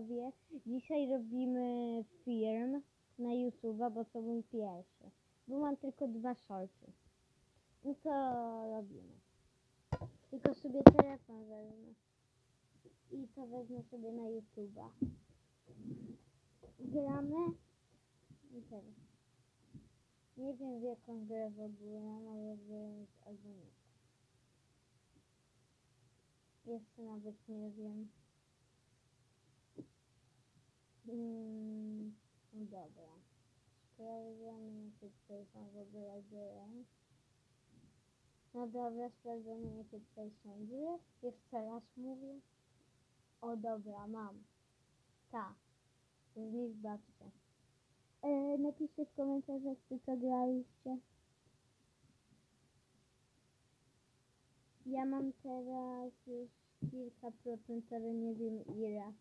widzowie, dzisiaj robimy film na YouTube'a, bo to mój pierwszy. Bo mam tylko dwa shorty. No to robimy. Tylko sobie telefon wezmę. I to wezmę sobie na YouTube'a. Gramy. I teraz. Nie wiem w jaką grę w ogóle, może grać albo nie. Jeszcze nawet nie wiem. Mm, no dobra. Sprawdzamy, jakie tutaj są w ogóle gry. No dobra, sprawdzamy, jakie tutaj są gry. Jeszcze raz mówię. O dobra, mam. Ta. Znisz babcia. E, napiszcie w komentarzach, czy to graliście. Ja mam teraz już kilka procent, ale nie wiem ile.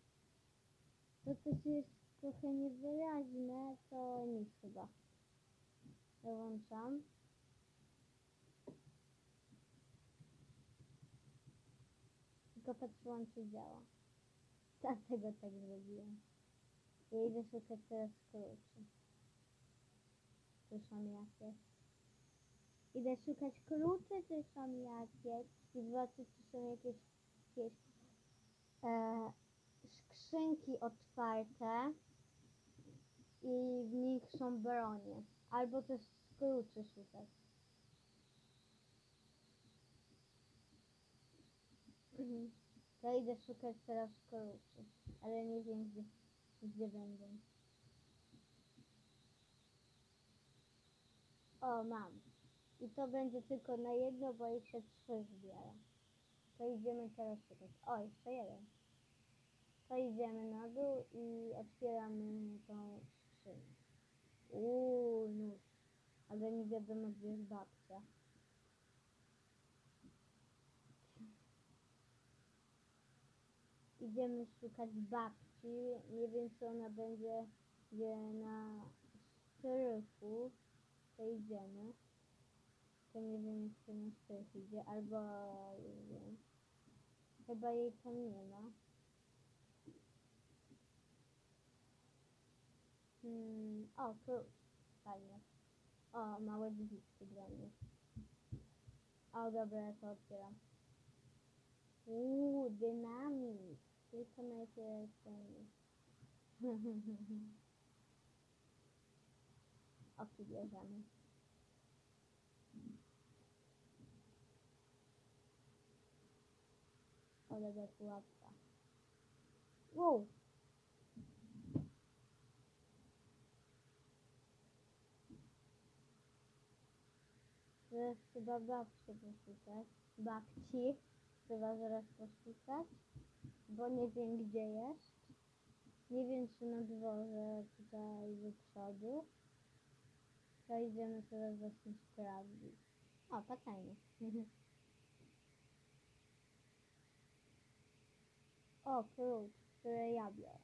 To też jest trochę niewyraźne, to nic chyba. Dołączam. Tylko patrzyłam, czy działa. Dlatego tak zrobiłem. Ja idę szukać teraz kluczy. Są jakieś. Idę szukać kluczy, czy są jakieś. I zobaczyć, czy są jakieś, jakieś e, skrzynki otwarte. I w nich są bronie. Albo też kluczy szukać. Mhm. To idę szukać teraz kluczy. Ale nie wiem, gdzie, gdzie będą. O, mam. I to będzie tylko na jedno, bo ich się trzy zbiera. To idziemy teraz szukać. O, jeszcze jeden. To idziemy na dół i otwieramy tą skrzynię. Uuu, nóż. Ale nie wiadomo, gdzie jest babcia. Idziemy szukać babci. Nie wiem, czy ona będzie gdzie na strychu. To idziemy. To nie wiem, czy na strych idzie, albo już wiem. Chyba jej tam nie ma. Hmm, o, klucz. Fajnie. O, małe drzwiczki dla mnie. O, dobra, to otwieram. Uuu, dynamit. Tylko najpierw ten... Oki bierzemy. Ale za pułapka. Wow! Teraz chyba babci poszukać. Babci. Trzeba zaraz poszukać. Bo nie wiem gdzie jest. Nie wiem czy na dworze tutaj do przodu. To idziemy teraz właśnie sprawdzić. O, patelnia. o, klucz, który ja biorę.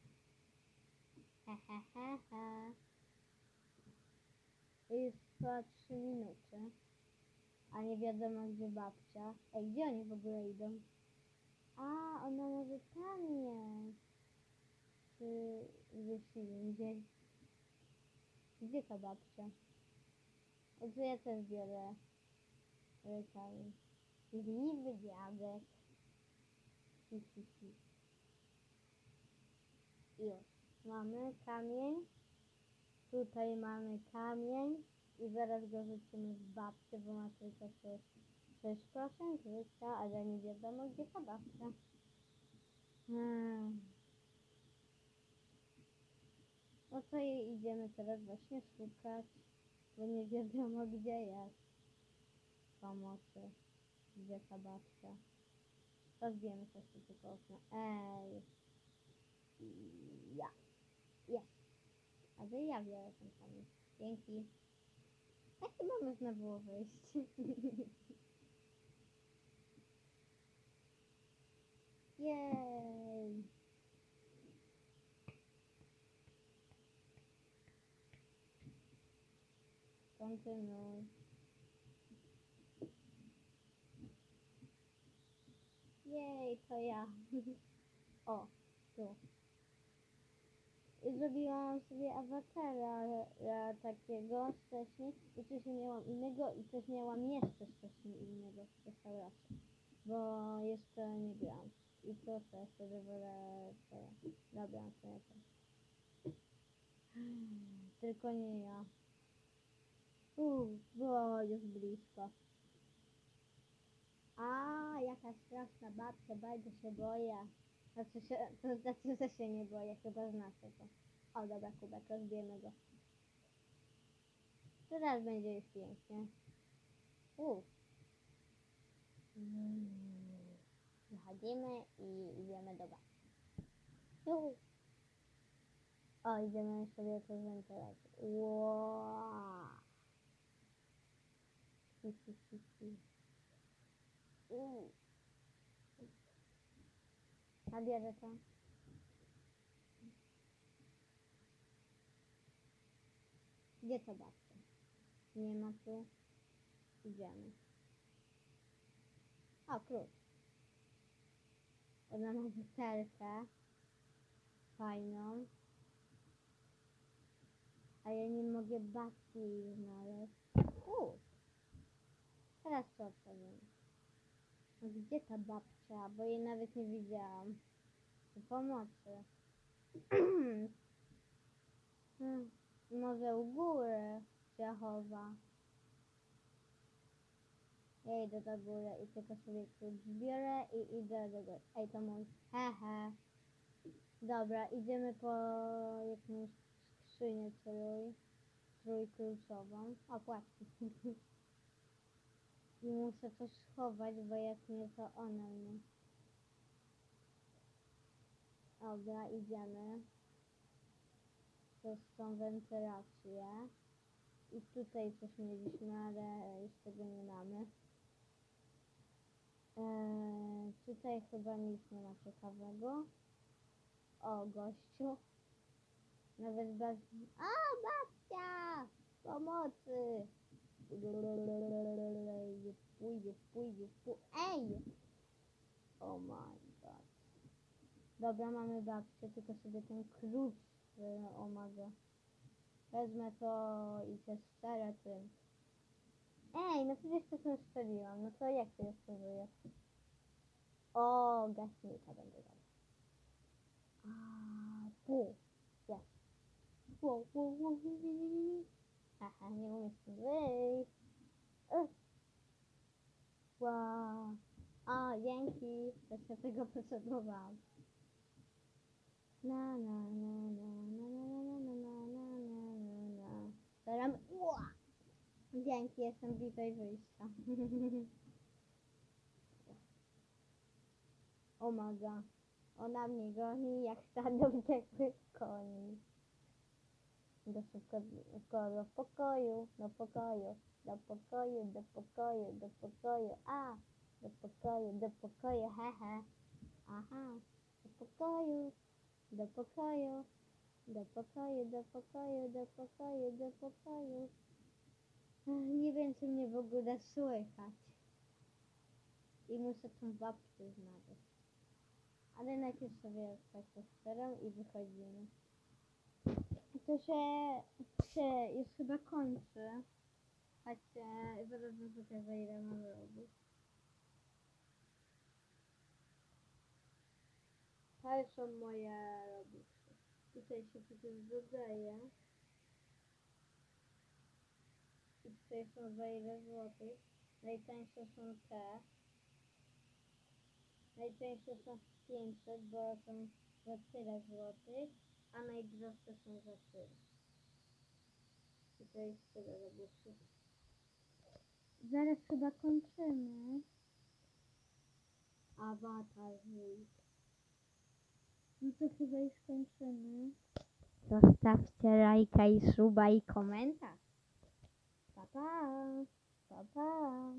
He, he, he, he. Po 3 minuty. A nie wiadomo gdzie babcia. Ej, gdzie oni w ogóle idą? A, ona może tam jest. Czy gdzieś nie wiem, gdzie... Ta babcia? To ja też biorę rękami. Zliwy dziadek. Hi, hi, hi. Już. Mamy kamień. Tutaj mamy kamień. I zaraz go rzucimy w babcię, bo ma tylko 6, 6% życia, ale nie wiadomo gdzie ta babcia. Hmm. No to jej idziemy teraz właśnie szukać, bo nie wiadomo gdzie jest. Pomocy. Gdzie ta babcia. Rozbijemy też tu tylko okno. Ej. Ja. Jest. A to ja biorę ten kamień. Dzięki. Jak chyba można było wyjść? Jej! Kontynuuj. Jej, to ja. O, tu. Zrobiłam sobie awatara e, takiego wcześniej i coś miałam innego i coś miałam jeszcze wcześniej innego cały raz. Bo jeszcze nie grałam. I to też wtedy wolę to. Dobra, to ja też. Tylko nie ja. Uuu, było już blisko. A, jaka straszna babcia, bardzo się boję. Znaczy się, to znaczy, że się nie boję, chyba znacie to. O, dobra, kubek, rozbijemy go. Teraz będzie już pięknie. Uuu. Wychodzimy i idziemy do babci. Uuu. O, idziemy sobie. Wow. Hi, hi, hi. Uuu. A bierze to? Gdzie to babcia? Nie ma tu. Idziemy. O, klucz. Ona ma butelkę. Fajną. A ja nie mogę babci znaleźć. U. Teraz co otworzymy? Gdzie ta babcia? Bo jej nawet nie widziałam. Pomocy. Może u góry się chowa. Ja idę do góry i tylko sobie klucz zbiorę i idę do góry. Ej, to mój. Hehe. Dobra, idziemy po jakąś skrzynię trój, trójkluczową. O, płatki. Muszę to schować, bo jak nie, to ona mnie. Dobra, idziemy. To są wentylacje. I tutaj coś mieliśmy, ale już tego nie mamy. Eee, tutaj chyba nic nie ma ciekawego. O, gościu. Nawet bez... A, babcia! Pomocy! Pójdzie, pójdzie, pójdzie, pójdzie. Ej! Oh my god. Dobra, mamy babcię, tylko sobie ten klucz y, omaga. Wezmę to i się strzelę tym. Ej, no przecież to tym strzeliłam. No to jak to jeszcze żyje? O, gaśnica będzie dobra. A, tu. Jest. Wow, wow, wow, wow, wow. Haha, nie umiem stąd wyjść. Ugh. Wow. O, dzięki. Też się tego potrzebowałam. Na, na, na, na, na, na, na, na, na, na, na, na. Teraz... Ua! Dzięki, jestem bliżej wyjścia. Omaga. Ona mnie goni jak stado wściekłych koni. Do do pokoju, do pokoju, do pokoju, do pokoju, do pokoju, a, do pokoju, do pokoju, hehe, aha, do pokoju, do pokoju, do pokoju, do pokoju, do pokoju, do pokoju. Nie wiem, czy mnie w ogóle słychać. I muszę tą babcię znaleźć. Ale najpierw sobie tak postaram i wychodzimy. To się, się już chyba kończy. Chodźcie, zaraz wam pokażę ile mam robić. To są moje robuxy. Tutaj się przecież dodaje. I tutaj są za ile złotych. Najtańsze są te. Najtańsze są 500, bo są za tyle złotych, a najdroższe są za tyle. I to jest tyle robuxów. Zaraz chyba kończymy. Awatar Week. No to chyba już kończymy. Zostawcie lajka i suba i komentarz. Pa pa. Pa pa.